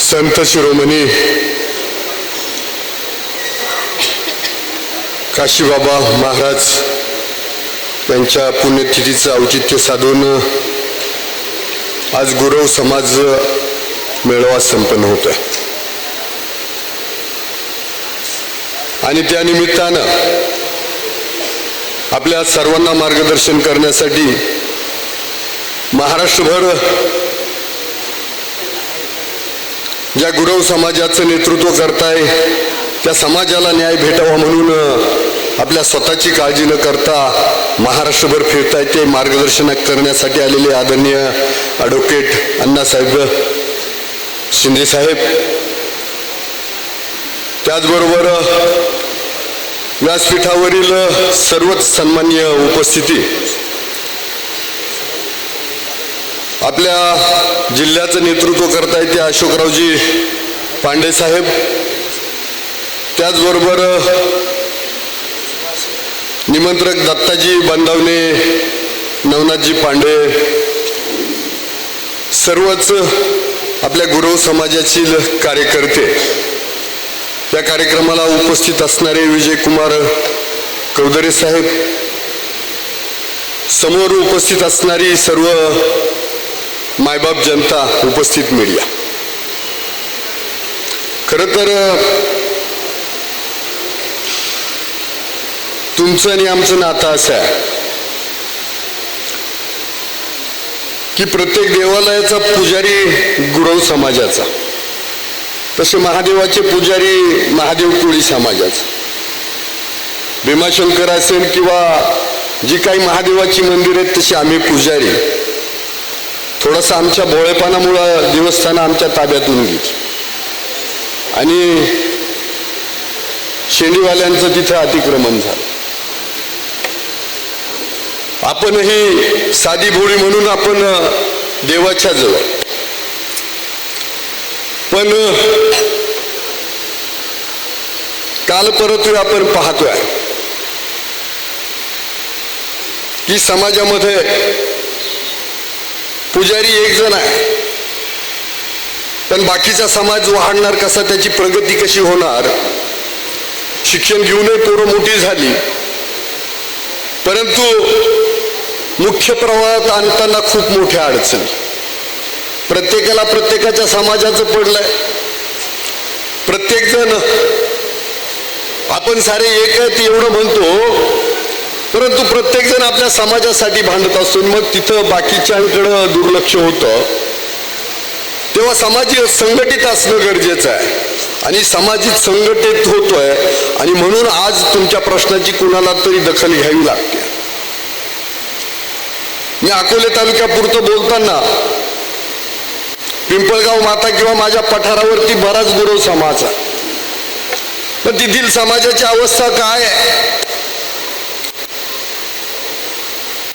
संत शिरोमणी काशीबाबा महाराज यांच्या पुण्यतिथीचं औचित्य साधून आज गुरव समाज मेळावा संपन्न होत आहे. आणि त्या निमित्तानं आपल्या सर्वांना मार्गदर्शन करण्यासाठी महाराष्ट्रभर ज्या गुरव समाजाचं नेतृत्व करताय त्या समाजाला न्याय भेटावा म्हणून आपल्या स्वतःची काळजी न करता महाराष्ट्रभर फिरताय ते मार्गदर्शन करण्यासाठी आलेले आदरणीय ॲडव्होकेट अण्णासाहेब शिंदेसाहेब त्याचबरोबर व्यासपीठावरील सर्वच सन्मान्य उपस्थिती आपल्या जिल्ह्याचं नेतृत्व करताय ते अशोकरावजी पांडे साहेब. त्याचबरोबर निमंत्रक दत्ताजी बांधवने नवनाथजी पांडे सर्वच आपल्या गुरव समाजातील कार्यकर्ते. या कार्यक्रमाला उपस्थित असणारे विजयकुमार कवदरे साहेब. समोर उपस्थित असणारी सर्व मायबाप जनता उपस्थित मीडिया. खर तर तुमचं आणि आमचं नातं असं आहे की प्रत्येक देवालयाचा पुजारी गुरव समाजाचा. तसे महादेवाचे पुजारी महादेव कोळी समाजाचा. भीमाशंकर असेल किंवा जी काही महादेवाची मंदिर आहेत तशी आम्ही पुजारी. थोडंसं आमच्या भोळेपणामुळं देवस्थानं आमच्या ताब्यातून गेली आणि शेंडीवाल्यांचं तिथं अतिक्रमण झालं. आपणही साधी भोळी म्हणून आपण देवाच्या जवळ पण काल परत आपण पाहतोय. की समाजामध्ये पुजारी एक जण आहे. पण बाकीचा समाज वाढणार कसा त्याची प्रगती कशी होणार? शिक्षण घेऊनही पोरं मोठी झाली. परंतु मुख्य प्रवाहात आणताना खूप मोठ्या अडचणी. प्रत्येकाला प्रत्येकाच्या समाजाचं पडलंय. प्रत्येक जण आपण सारे एक आहेत एवढं म्हणतो परंतु प्रत्येकजण आपल्या समाजासाठी भांडत असतो मग तिथं बाकीच्यांकडं दुर्लक्ष होतं. तेव्हा समाज संघटित असणं गरजेचं आहे. आणि सामाजिक संघटित होतोय आणि म्हणून आज तुमच्या प्रश्नाची कुणाला तरी दखल घ्यावी लागते. मी अकोले तालुक्यापुरतं बोलताना पिंपळगाव माता किंवा माझ्या पठारावरती बराच गुरव समाज आहे. पण तेथील समाजाची अवस्था काय आहे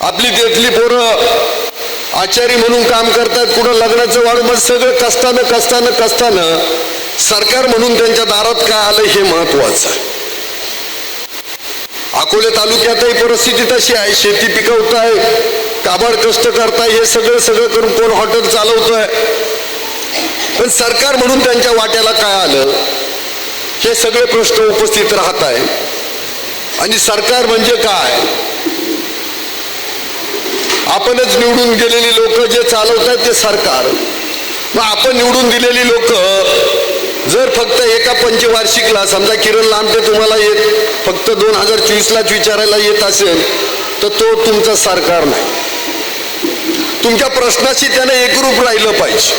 आपली तिथली पोरं आचारी म्हणून काम करतात कुठं लग्नाचं वाढ मग सगळं कष्टानं कसतानं कसतानं सरकार म्हणून त्यांच्या दारात काय आलं हे महत्वाचं आहे. अकोले तालुक्यातही परिस्थिती तशी आहे. शेती पिकवताय काबाड कष्ट करताय हे सगळं सगळं करून कोण हॉटेल चालवतोय? पण सरकार म्हणून त्यांच्या वाट्याला काय आलं हे सगळे प्रश्न उपस्थित राहत आहे. आणि सरकार म्हणजे काय? आपणच निवडून गेलेली लोक जे चालवतात ते सरकार. मग आपण निवडून दिलेली लोक जर फक्त एका पंचवार्षिकला समजा किरण लांबटे तुम्हाला येत फक्त दोन हजार चोवीसलाच विचारायला येत असेल तर तो तुमचं सरकार नाही. तुमच्या प्रश्नाशी त्याने एकरूप राहिलं पाहिजे.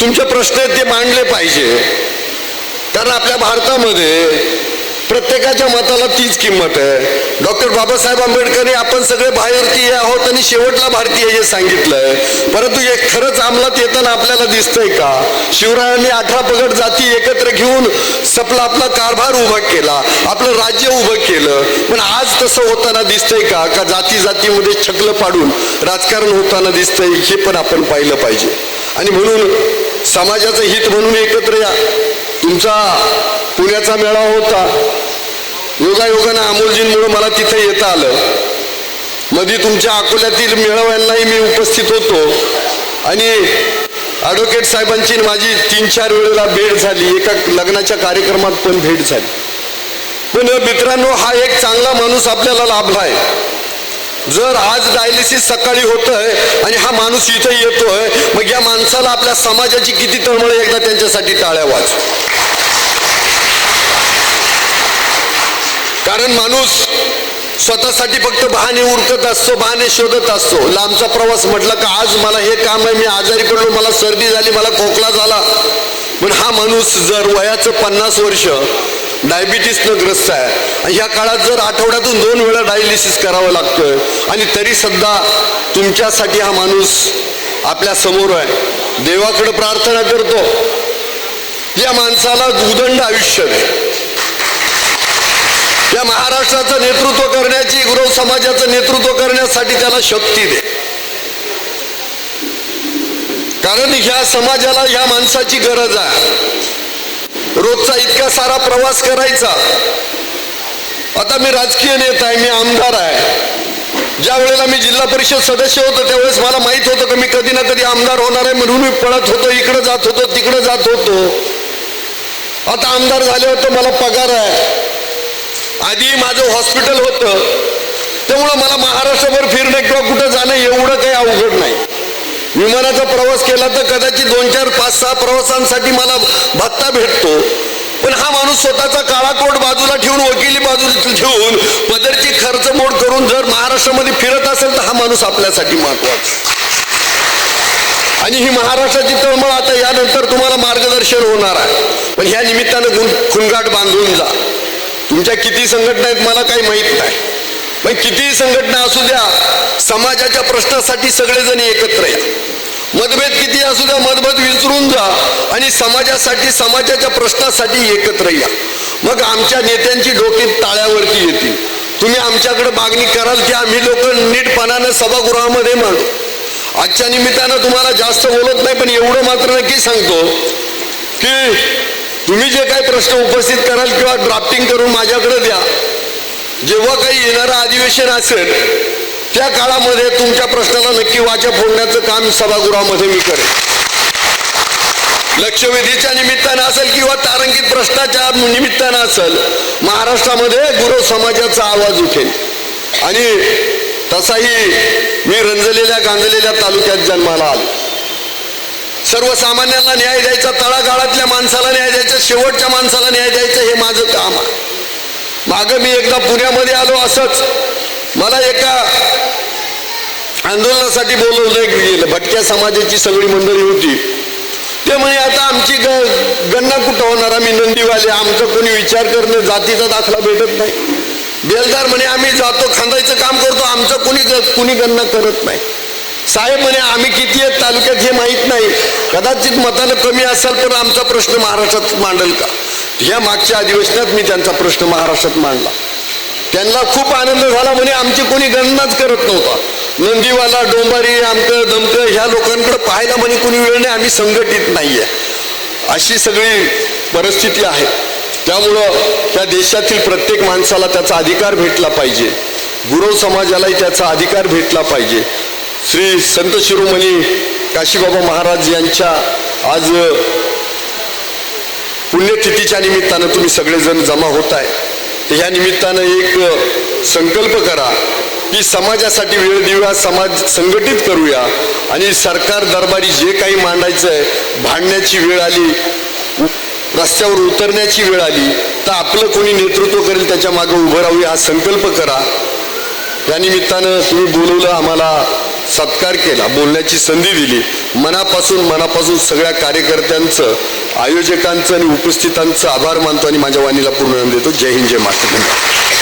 तुमचे प्रश्न आहेत ते मांडले पाहिजे. कारण आपल्या भारतामध्ये प्रत्येकाच्या मताला तीच किंमत आहे. डॉक्टर बाबासाहेब आंबेडकरने आपण सगळे भारतीय आहोत आणि शेवटला भारतीय हे सांगितलंय. परंतु हे खरंच अंमलात येताना आपल्याला दिसतंय का? शिवरायांनी अठरा पगड जाती एकत्र घेऊन सपला आपला कारभार उभा केला आपलं राज्य उभं केलं. पण आज तसं होताना दिसतंय का? का जाती जातीमध्ये छकलं पाडून राजकारण होताना दिसतंय हे पण आपण पाहिलं पाहिजे. आणि म्हणून समाजाचं हित म्हणून एकत्र या. तुमचा पुण्याचा मेळावा होता. योगायोगानं अमोलजींमुळे मला तिथं येता आलं. मध्ये तुमच्या अकोल्यातील मेळाव्यांनाही मी उपस्थित होतो. आणि ॲडव्होकेट साहेबांची माझी तीन चार वेळेला भेट झाली. एका लग्नाच्या कार्यक्रमात पण भेट झाली. पण मित्रांनो हा एक चांगला माणूस आपल्याला लाभला आहे जर आज डायलिसिस सकाळी होतंय आणि हा माणूस इथं येतोय मग या माणसाला आपल्या समाजाची किती तळमळ एकदा त्यांच्यासाठी टाळ्या वाच कारण माणूस स्वतःसाठी फक्त बहाणे उरकत असतो बहाणे शोधत असतो. लांबचा प्रवास म्हटलं का आज मला हे काम आहे मी आजारी पडलो मला सर्दी झाली मला खोकला झाला. पण हा माणूस जर वयाचं पन्नास वर्ष डायबिटीसनं ग्रस्त आहे ह्या काळात जर आठवड्यातून दोन वेळा डायलिसिस करावं लागतं आणि तरी सध्या तुमच्यासाठी हा माणूस आपल्यासमोर आहे. देवाकडे प्रार्थना करतो. या माणसाला उदंड आयुष्य आहे या महाराष्ट्राचं नेतृत्व करण्याची गुरव समाजाचं नेतृत्व करण्यासाठी त्याला शक्ती दे. कारण ह्या समाजाला ह्या माणसाची गरज आहे. रोजचा इतका सारा प्रवास करायचा. आता मी राजकीय नेता आहे मी आमदार आहे. ज्या वेळेला मी जिल्हा परिषद सदस्य होतो त्यावेळेस मला माहीत होतं की मी कधी ना कधी आमदार होणार आहे म्हणून मी पळत होतो इकडे जात होतो तिकडे जात होतो. आता आमदार झाले होते मला पगार आहे. आधी माझं हॉस्पिटल होतं. त्यामुळं मला महाराष्ट्रभर फिरणं किंवा कुठं जाणं एवढं काही अवघड नाही. विमानाचा प्रवास केला तर कदाचित दोन चार पाच सहा प्रवासांसाठी मला भत्ता भेटतो. पण हा माणूस स्वतःचा काळा कोट बाजूला ठेवून वकिली बाजूला ठेवून पदरची खर्च मोड करून जर महाराष्ट्रामध्ये फिरत असेल तर हा माणूस आपल्यासाठी महत्त्वाचा आणि ही महाराष्ट्राची तळमळ आता यानंतर तुम्हाला मार्गदर्शन होणार आहे. पण ह्या निमित्तानं गुण खुणगाट बांधून जा. तुमच्या किती संघटना आहेत मला काही माहीत नाही. मग कितीही संघटना असू द्या समाजाच्या प्रश्नासाठी सगळेजण एकत्र या. मतभेद किती असू द्या मतभेद विसरून जा आणि समाजासाठी समाजाच्या प्रश्नासाठी एकत्र या. मग आमच्या नेत्यांची डोके ताळ्यावरती येतील. तुम्ही आमच्याकडे मागणी कराल की आम्ही लोक नीटपणानं सभागृहामध्ये मांडू. आजच्या निमित्तानं तुम्हाला जास्त बोलत नाही पण एवढं मात्र नक्की सांगतो की तुम्ही जे काही प्रश्न उपस्थित कराल किंवा ड्राफ्टिंग करून माझ्याकडे द्या. जेव्हा काही येणारं अधिवेशन असेल त्या काळामध्ये तुमच्या प्रश्नाला नक्की वाचा फोडण्याचं काम सभागृहामध्ये मी करेन. लक्षवेधीच्या निमित्तानं असेल किंवा तारंगित प्रश्नाच्या निमित्तानं असेल महाराष्ट्रामध्ये गुरु समाजाचा आवाज उठेल. आणि तसाही मी रंजलेल्या गांजलेल्या तालुक्यात जन्माला आलो. सर्वसामान्याला न्याय द्यायचा तळागाळातल्या माणसाला न्याय द्यायचा शेवटच्या माणसाला न्याय द्यायचं हे माझं काम आहे. मागं मी एकदा पुण्यामध्ये आलो असंच मला एका आंदोलनासाठी बोलवलं गेलं भटक्या समाजाची सगळी मंडळी होती. ते म्हणे आता आमची ग गणना कुठं होणार? आम्ही नंदीवाले आमचं कोणी विचार करणं जातीचा दाखला भेटत नाही. बेलदार म्हणे आम्ही जातो खांदायचं काम करतो आमचं कोणी कुणी गणना करत नाही. साहेब म्हणे आम्ही किती आहेत तालुक्यात हे माहीत नाही. कदाचित मतानं कमी असाल तर आमचा प्रश्न महाराष्ट्रात मांडल का? ह्या मागच्या अधिवेशनात मी त्यांचा प्रश्न महाराष्ट्रात मांडला. त्यांना खूप आनंद झाला म्हणे आमची कोणी गणनाच करत नव्हता. नंदीवाला डोंबारी आमकं दमकं ह्या लोकांकडे पाहायला म्हणे कोणी वेळ नाही आम्ही संघटित नाहीये. अशी सगळी परिस्थिती आहे. त्यामुळं त्या देशातील प्रत्येक माणसाला त्याचा अधिकार भेटला पाहिजे. गुरव समाजालाही त्याचा अधिकार भेटला पाहिजे. श्री संत शिरोमणी काशीबाबा महाराज यांच्या आज पुण्यतिथीच्या निमित्तानं तुम्ही सगळेजण जमा होत आहे. तर ह्या निमित्तानं एक संकल्प करा की समाजासाठी वेळ देऊया समाज संघटित करूया आणि सरकार दरबारी जे काही मांडायचं आहे भांडण्याची वेळ आली रस्त्यावर उतरण्याची वेळ आली तर आपलं कोणी नेतृत्व करेल त्याच्या मागं उभं राहूया हा संकल्प करा. या निमित्तानं तुम्ही बोलवलं आम्हाला सत्कार केला बोलण्याची संधी दिली. मनापासून मनापासून सगळ्या कार्यकर्त्यांचं आयोजकांचं आणि उपस्थितांचं आभार मानतो आणि माझ्या वाणीला पूर्ण देतो. जय हिंद जय माता